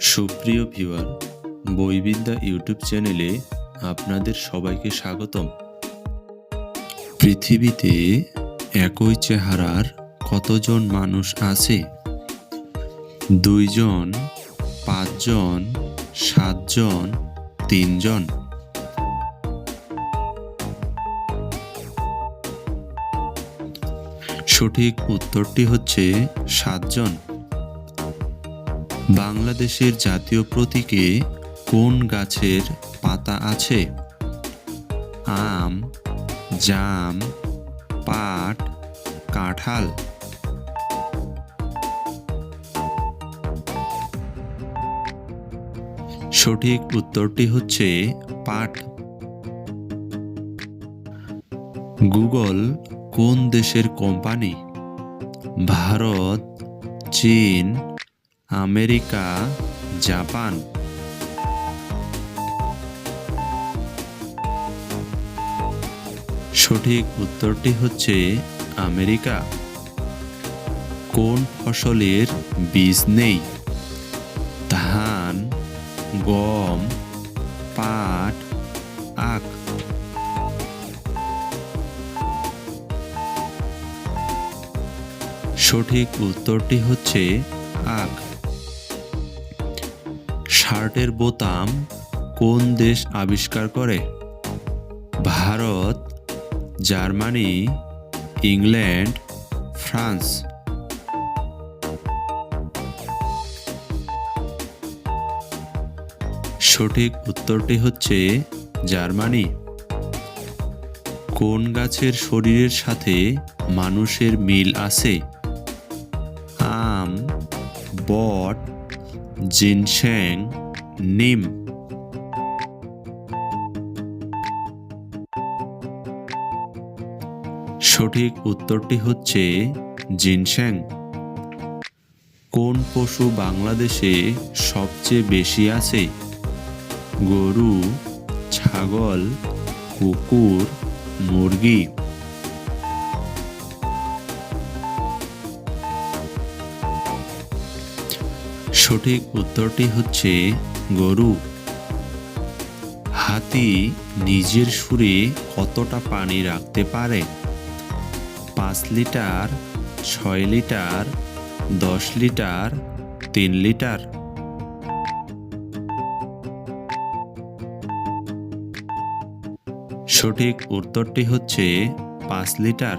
সুপ্রিয় viewer, বইবিদ্যা YouTube চ্যানেলে আপনাদের সবাইকে স্বাগতম। পৃথিবীতে একই চেহারার কতজন মানুষ আছে? দুইজন, পাঁচজন, সাতজন, তিনজন? সঠিক উত্তরটি হচ্ছে সাতজন। বাংলাদেশের জাতীয় প্রতীকে কোন গাছের পাতা আছে? আম, জাম, পাট, কাঁঠাল। সঠিক উত্তরটি হচ্ছে পাট। গুগল কোন দেশের কোম্পানি? ভারত, চীন আমেরিকা, জাপান। সঠিক উত্তরটি হচ্ছে আমেরিকা। কোন ফসলের বীজ নেই? ধান, গম, পাট, আখ। সঠিক উত্তরটি হচ্ছে আখ। শার্টের বোতাম কোন দেশ আবিষ্কার করে? Bharat, Germany, England, France. সঠিক উত্তরটি হচ্ছে জার্মানি। কোন গাছের শরীরের সাথে মানুষের মিল আছে? আম, বট জিনস্যাং নিম। সঠিক উত্তরটি হচ্ছে জিনস্যাং কোন পশু বাংলাদেশে সবচেয়ে বেশি আছে? গরু, ছাগল, কুকুর, মুরগি। সঠিক উত্তরটি হচ্ছে গরু। হাতি নিজের সুরে কতটা পানি রাখতে পারে? পাঁচ লিটার, ছয় লিটার, দশ লিটার, তিন লিটার? সঠিক উত্তরটি হচ্ছে পাঁচ লিটার।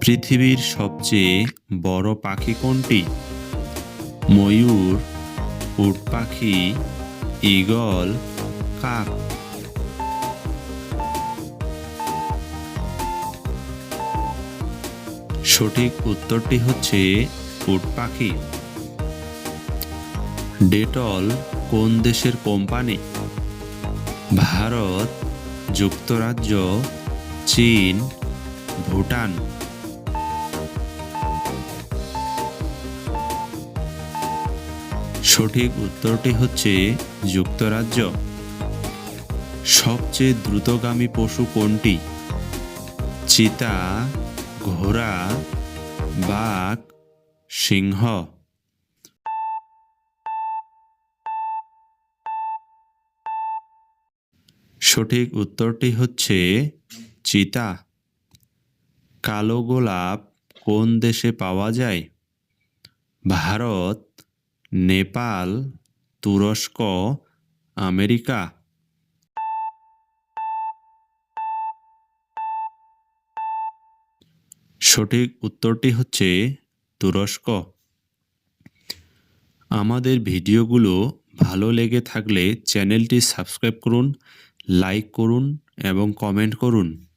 পৃথিবীর সবচেয়ে বড় পাখি কোনটি? ময়ূর, উট পাখি, ঈগল, কাক। সঠিক উত্তরটি হচ্ছে উট পাখি। ডেটল কোন দেশের কোম্পানি? ভারত, যুক্তরাজ্য, চীন, ভুটান। সঠিক উত্তরটি হচ্ছে যুক্তরাজ্য। সবচেয়ে দ্রুতগামী পশু কোনটি? চিতা, ঘোড়া, বাঘ, সিংহ। সঠিক উত্তরটি হচ্ছে চিতা। কালো গোলাপ কোন দেশে পাওয়া যায়? ভারত নেপাল, তুরস্ক, আমেরিকা। সঠিক উত্তরটি হচ্ছে তুরস্ক। আমাদের ভিডিওগুলো ভালো লেগে থাকলে চ্যানেলটি সাবস্ক্রাইব করুন, লাইক করুন এবং কমেন্ট করুন।